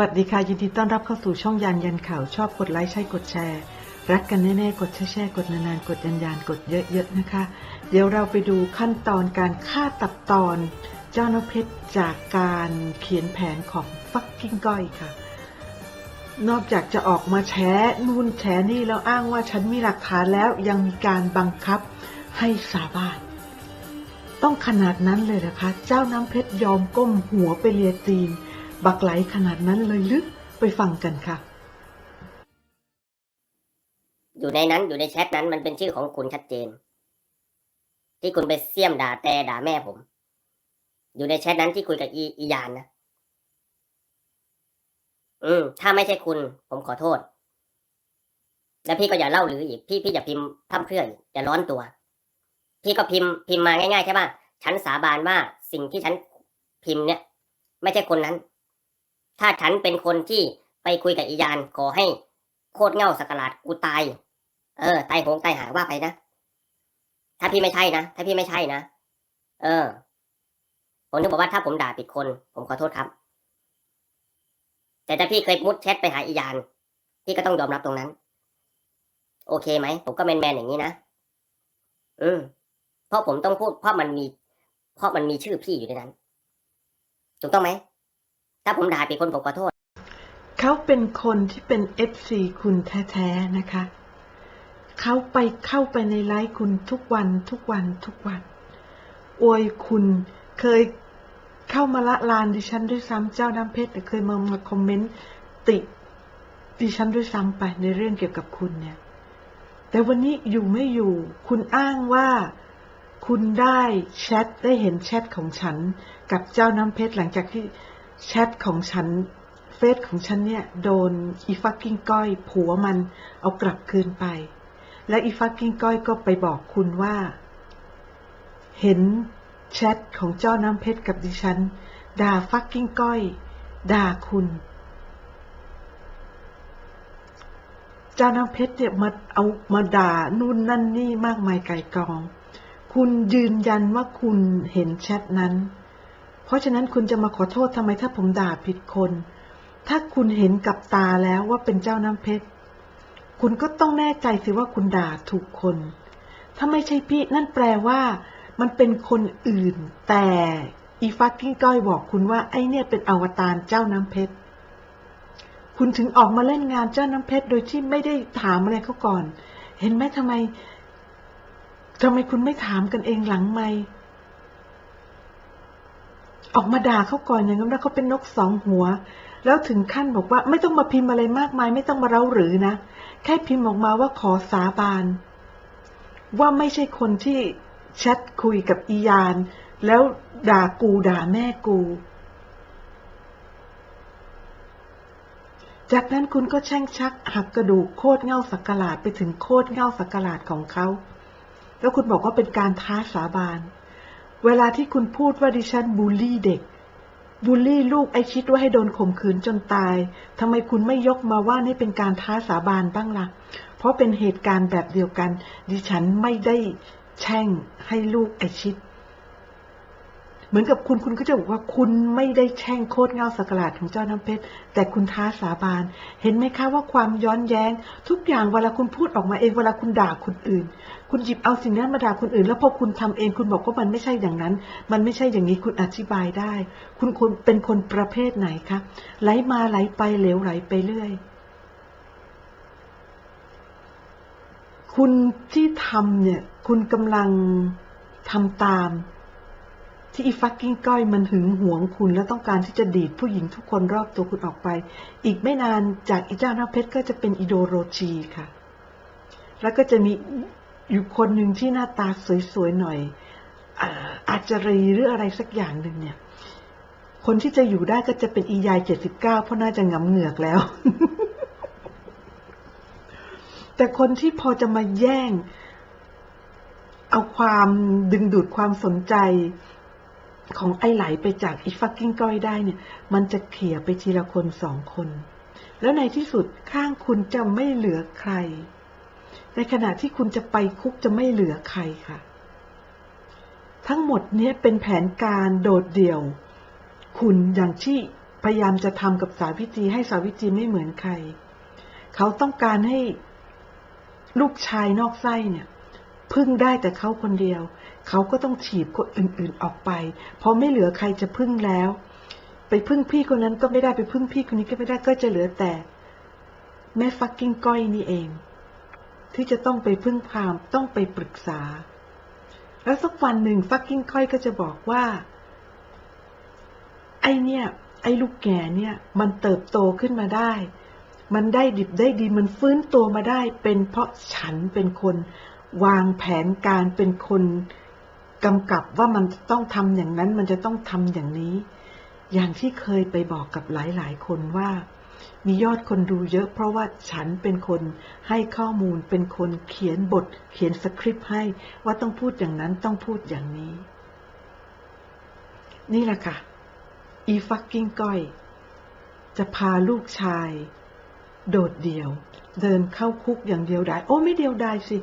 วัสดีค่ะ ยินดีต้อนรับเข้าสู่ช่องยานยันข่าว ชอบกดไลค์ใช่กดแชร์ รักกันแน่ๆ กดแชร์ๆกดนานๆ กดยันยานกดเยอะๆนะคะ เดี๋ยวเราไปดูขั้นตอนการฆ่าตัดตอนเจ้านเพชรจากการเขียนแผนของฟักกิ้งก้อยค่ะ นอกจากจะออกมาแฉนู่นแฉนี่แล้วอ้างว่าฉันมีหลักฐานแล้วยังมีการบังคับให้สาบานต้องขนาดนั้นเลยนะคะ เจ้าน้ำเพชรยอมก้มหัวไปเลียตีน บักไหลขนาดนั้นเลยลึกไปฟังกันค่ะ อยู่ในนั้นอยู่ในแชทนั้นมันเป็นชื่อของคุณชัดเจน ที่คุณไปเสี่ยมด่าแต่ด่าแม่ผม อยู่ในแชทนั้นที่คุยกับอีอียานนะอืมถ้าไม่ใช่คุณ ผมขอโทษ แล้วพี่ก็อย่าเล่าหรืออีกพี่พี่อย่าพิมพ์พร่ำเพรื่ออีกอย่าร้อนตัว พี่ก็พิมพ์พิมพ์มาง่ายๆแค่ว่าฉันสาบานว่าสิ่งที่ฉันพิมพ์เนี่ย ไม่ใช่คนนั้น ถ้าฉันเป็นคนที่ไปคุยกับอียานขอให้ โคตรเง่าสกกลาดกูตาย เออตายโหงตายหาว่าไปนะ ถ้าพี่ไม่ใช่นะ ถ้าพี่ไม่ใช่นะ เออ ผมถึงบอกว่าถ้าผมด่าผิดคน ผมขอโทษครับ แต่ถ้าพี่เคยมุดแชทไปหาอียาน พี่ก็ต้องยอมรับตรงนั้น โอเคไหม ผมก็แมนๆอย่างนี้นะ อืมเพราะผมต้องพูดเพราะมันมี เพราะมันมีชื่อพี่อยู่ในนั้น ถูกต้องไหม ถ้าผมด่าผิดคนผมขอโทษ เขาเป็นคนที่เป็น FC คุณแท้ๆนะคะ เขาไปเข้าไปในไลฟ์คุณทุกวันทุกวันทุกวัน อวยคุณเคยเข้ามาละลานดิฉันด้วยซ้ำเจ้าน้ำเพชรเคยมามาคอมเมนต์ติดิฉันด้วยซ้ำไปในเรื่องเกี่ยวกับคุณเนี่ย แต่วันนี้อยู่ไม่อยู่ คุณอ้างว่าคุณได้แชทได้เห็นแชทของฉันกับเจ้าน้ำเพชรหลังจากที่ แชทของฉัน เฟซของฉันเนี่ย โดนอีฟักกิ้งก้อย ผัวมันเอากลับคืนไป และอีฟักกิ้งก้อยก็ไปบอกคุณว่า เห็นแชทของเจ้าน้ำเพชรกับดิฉัน ด่าฟักกิ้งก้อย ด่าคุณ เจ้าน้ำเพชรเนี่ยมาเอามาด่านู่นนั่นนี่มากมายไก่กอง คุณยืนยันว่าคุณเห็นแชทนั้น เพราะฉะนั้นคุณจะมาขอโทษทำไมถ้าผมด่าผิดคน ถ้าคุณเห็นกับตาแล้วว่าเป็นเจ้าน้ำเพชร คุณก็ต้องแน่ใจสิว่าคุณด่าถูกคน ถ้าไม่ใช่พี่นั่นแปลว่า มันเป็นคนอื่น แต่อีฟักกิ้งก้อยบอกคุณว่าไอเนี่ยเป็นอวตารเจ้าน้ำเพชร คุณถึงออกมาเล่นงานเจ้าน้ำเพชรโดยที่ไม่ได้ถามอะไรเขาก่อน เห็นไหมทำไมทำไมคุณไม่ถามกันเองหลังไม่ ออกมาด่าเขาก่อนอย่างนั้นแล้วเขาเป็นนกสองหัว แล้วถึงขั้นบอกว่าไม่ต้องมาพิมพ์อะไรมากมาย ไม่ต้องมาเร้าหรือนะ แค่พิมพ์ออกมาว่าขอสาบาน ว่าไม่ใช่คนที่แชทคุยกับอียาน แล้วด่ากูด่าแม่กู จากนั้นคุณก็แช่งชัก หักกระดูกโคตรเง่าสักกะหลาดไปถึงโคตรเง่าสักกะหลาดของเขา แล้วคุณบอกว่าเป็นการท้าสาบาน เวลาที่คุณพูดว่าดิฉันบูลลี่เด็ก บูลลี่ลูกไอชิดว่าให้โดนข่มขืนจนตาย ทำไมคุณไม่ยกมาว่านี่เป็นการท้าสาบานบ้างละ่ะ เพราะเป็นเหตุการณ์แบบเดียวกัน ดิฉันไม่ได้แช่งให้ลูกไอชิด มือนกับคุณคุณก็จะบอกว่าคุณไม่ได้แช่งโคตรเงาสกลาดของเจ้าน้ำเพชร แต่คุณท้าสาบาน เห็นไหมคะว่าความย้อนแย้ง ทุกอย่างเวลาคุณพูดออกมาเองเวลาคุณด่าคนอื่น คุณหยิบเอาสิ่งนั้นมาด่าคนอื่น แล้วพอคุณทำเองคุณบอกว่ามันไม่ใช่อย่างนั้น มันไม่ใช่อย่างนี้คุณอธิบายได้ คุณคนเป็นคนประเภทไหนคะไหลมาไหลไปเหลวไหลไปเรื่อยคุณที่ทำเนี่ย คุณกำลังทำตาม ที่อีฟักกิ้งก้อยมันหึงหวงคุณแล้วต้องการที่จะดีดผู้หญิงทุกคนรอบตัวคุณออกไป อีกไม่นานจากอีเจ้าน้ำเพชรก็จะเป็นอีโดโรจีค่ะ แล้วก็จะมีอยู่คนหนึ่งที่หน้าตาสวยๆหน่อยอาอาจจะรีหรืออะไรสักอย่างหนึ่งเนี่ย คนที่จะอยู่ได้ก็จะเป็นอียายเจ็ดสิบเก้าเพราะน่าจะหงำเหงือกแล้ว แต่คนที่พอจะมาแย่ง เอาความดึงดูดความสนใจ ของไอไหลไปจากอีฟักกิ้งก้อยได้เนี่ย มันจะเขี่ยไปทีละคนสองคน แล้วในที่สุดข้างคุณจะไม่เหลือใคร ในขณะที่คุณจะไปคุกจะไม่เหลือใครค่ะ ทั้งหมดนี้เป็นแผนการโดดเดี่ยว คุณอย่างที่พยายามจะทำกับสาวิตรีให้สาวิตรีไม่เหมือนใคร เขาต้องการให้ลูกชายนอกไส้เนี่ย พึ่งได้แต่เขาคนเดียว เขาก็ต้องถีบคนอื่นๆออกไป เพราะไม่เหลือใครจะพึ่งแล้ว ไปพึ่งพี่คนนั้นก็ไม่ได้ไปพึ่งพี่คนนี้ก็ไม่ได้ก็จะเหลือแต่ แม่ฟักกิ้งก้อยนี่เอง ที่จะต้องไปพึ่งพามต้องไปปรึกษา แล้วสักวันหนึ่งฟักกิ้งก้อยก็จะบอกว่า ไอเนี่ย ไอลูกแก่เนี่ย มันเติบโตขึ้นมาได้มันได้ดิบได้ดีมันฟื้นตัวมาได้ เป็นเพราะฉันเป็นคน วางแผนการเป็นคนกำกับว่ามันต้องทำอย่างนั้น มันจะต้องทำอย่างนี้ อย่างที่เคยไปบอกกับหลาย ๆ คนว่า มียอดคนดูเยอะ เพราะว่าฉันเป็นคนให้ข้อมูลเป็นคนเขียนบท เขียนสคริปต์ให้ว่าต้องพูดอย่างนั้นต้องพูดอย่างนี้ นี่แหละค่ะ อีฟักกิ้งก้อย จะพาลูกชาย โดดเดี่ยว เดินเข้าคุกอย่างเดียวดาย โอ้ไม่เดียวดายสิ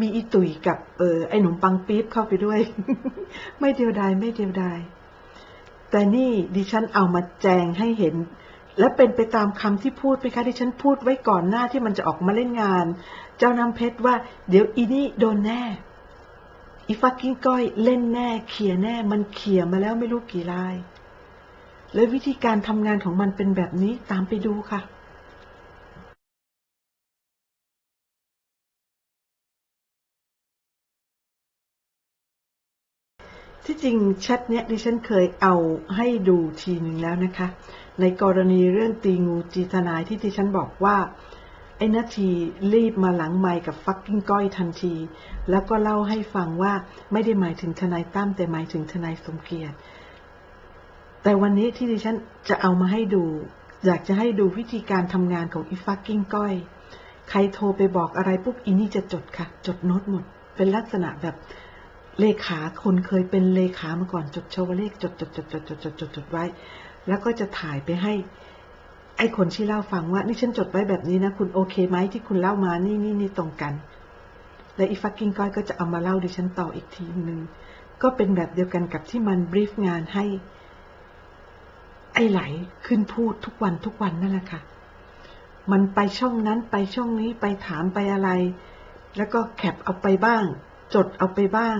มีอีตุ๋ยกับเออไอหนุ่มปังปี๊บเข้าไปด้วย ไม่เดียวดายไม่เดียวดายแต่นี่ดิฉันเอามาแจงให้เห็น และเป็นไปตามคำที่พูดไหมคะดิฉันพูดไว้ก่อนหน้าที่มันจะออกมาเล่นงาน เจ้าน้ำเพชรว่า เดี๋ยวอีนี่โดนแน่อีฟักกิ้งก้อยเล่นแน่เขี่ยแน่ มันเขี่ยมาแล้วไม่รู้กี่ลาย และวิธีการทำงานของมันเป็นแบบนี้ตามไปดูค่ะ ที่จริงแชทเนี้ยดิฉันเคยเอาให้ดูทีหนึ่งแล้วนะคะ ในกรณีเรื่องตีงูจีทนายที่ดิฉันบอกว่า ไอ้นาทีรีบมาหลังไมค์กับฟักกิ้งก้อยทันที แล้วก็เล่าให้ฟังว่าไม่ได้หมายถึงทนายตั้มแต่หมายถึงทนายสมเกียรติ แต่วันนี้ที่ดิฉันจะเอามาให้ดู อยากจะให้ดูวิธีการทำงานของอีฟักกิ้งก้อย ใครโทรไปบอกอะไรปุ๊บอีนี่จะจดค่ะ จดโน้ตหมด เป็นลักษณะแบบ เลขาคนเคยเป็นเลขามาก่อนจดชวเลขจดจดจดจดจดจดจดจดไว้ แล้วก็จะถ่ายไปให้ ไอ้คนที่เล่าฟังว่า นี่ฉันจดไว้แบบนี้นะ คุณโอเคไหมที่คุณเล่ามานี่นี่นี่ตรงกัน และอีฟักกิ้งก้อยก็จะเอามาเล่าดิฉันต่ออีกทีหนึ่งก็เป็นแบบเดียวกันกับที่มันบรีฟงานให้ ไอ้ไหลขึ้นพูดทุกวันทุกวันนั่นแหละค่ะ มันไปช่องนั้นไปช่องนี้ไปถามไปอะไร แล้วก็แคปเอาไปบ้าง จดเอาไปบ้าง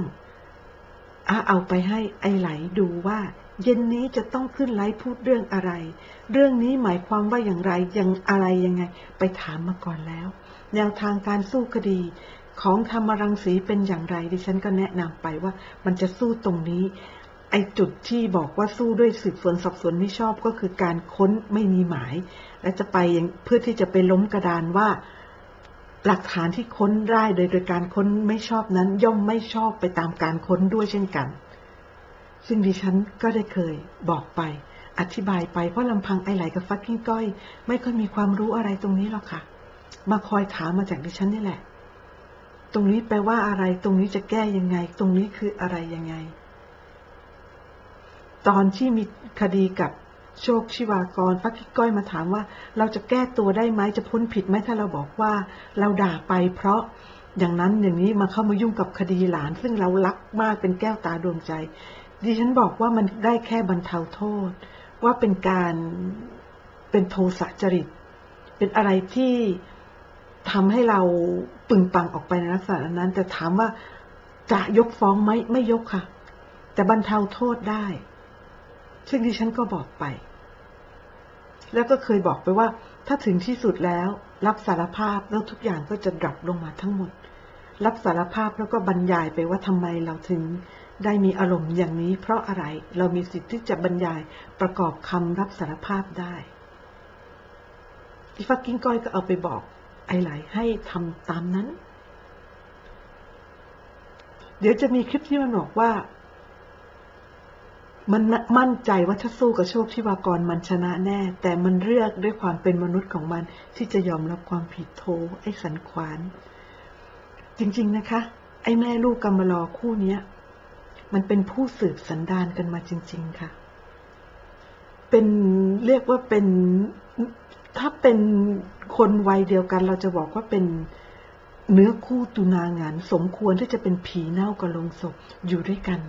อาเอาไปให้ไอ้ไหลดูว่า เย็นนี้จะต้องขึ้นไลฟ์พูดเรื่องอะไร เรื่องนี้หมายความว่าอย่างไรยังอะไรยังไง ไปถามมาก่อนแล้ว แนวทางการสู้คดี ของธรรมรังสีเป็นอย่างไรดิฉันก็แนะนำไปว่ามันจะสู้ตรงนี้ไอ้จุดที่บอกว่าสู้ด้วยสืบสวนสอบสวนไม่ชอบก็คือการค้นไม่มีหมาย และจะไปเพื่อที่จะไปล้มกระดานว่า หลักฐานที่ค้นได้โดยโดยการค้นไม่ชอบนั้น ย่อมไม่ชอบไปตามการค้นด้วยเช่นกัน ซึ่งดิฉันก็ได้เคยบอกไป อธิบายไปเพราะลำพังไอไหลกับฟักกิ้งก้อย ไม่ค่อยมีความรู้อะไรตรงนี้หรอกค่ะ มาคอยถามมาจากดิฉันนี่แหละ ตรงนี้แปลว่าอะไร ตรงนี้จะแก้ยังไง ตรงนี้คืออะไรยังไง ตอนที่มีคดีกับ โชคชิวากรฟักกิ้งก้อยมาถามว่า เราจะแก้ตัวได้ไหมจะพ้นผิดไหมถ้าเราบอกว่า เราด่าไปเพราะอย่างนั้นอย่างนี้มาเข้ามายุ่งกับคดีหลาน ซึ่งเรารักมากเป็นแก้วตาดวงใจ ดิฉันบอกว่ามันได้แค่บรรเทาโทษ ว่าเป็นการเป็นโทสะจริต เป็นอะไรที่ทำให้เราปึงปังออกไปในลักษณะนั้น แต่ถามว่าจะยกฟ้องไหมไม่ยกค่ะ แต่บรรเทาโทษได้ ซึ่งดิฉันก็บอกไป แล้วก็เคยบอกไปว่า ถ้าถึงที่สุดแล้ว รับสารภาพแล้วทุกอย่างก็จะดรอปลงมาทั้งหมด รับสารภาพแล้วก็บรรยายไปว่าทำไมเราถึงได้มีอารมณ์อย่างนี้ เพราะอะไรเรามีสิทธิ์ที่จะบรรยายประกอบคำรับสารภาพได้อีฟักกิ้งก้อยก็เอาไปบอก ไอ้ไหลให้ทำตามนั้น เดี๋ยวจะมีคลิปที่มันบอกว่า มันมั่นใจว่าถ้าสู้กับโชคที่วากรมันชนะแน่ แต่มันเลือกด้วยความเป็นมนุษย์ของมันที่จะยอมรับความผิดโทไอ้สันขวาน จริงๆนะคะ ไอ้แม่ลูกกำมะลอคู่เนี้ย มันเป็นผู้สืบสันดานกันมาจริง ๆ ค่ะ เป็นเรียกว่าเป็นถ้าเป็นคนวัยเดียวกัน เราจะบอกว่าเป็นเนื้อคู่ตุนางาน สมควรที่จะเป็นผีเน่ากับลงศพอยู่ด้วยกัน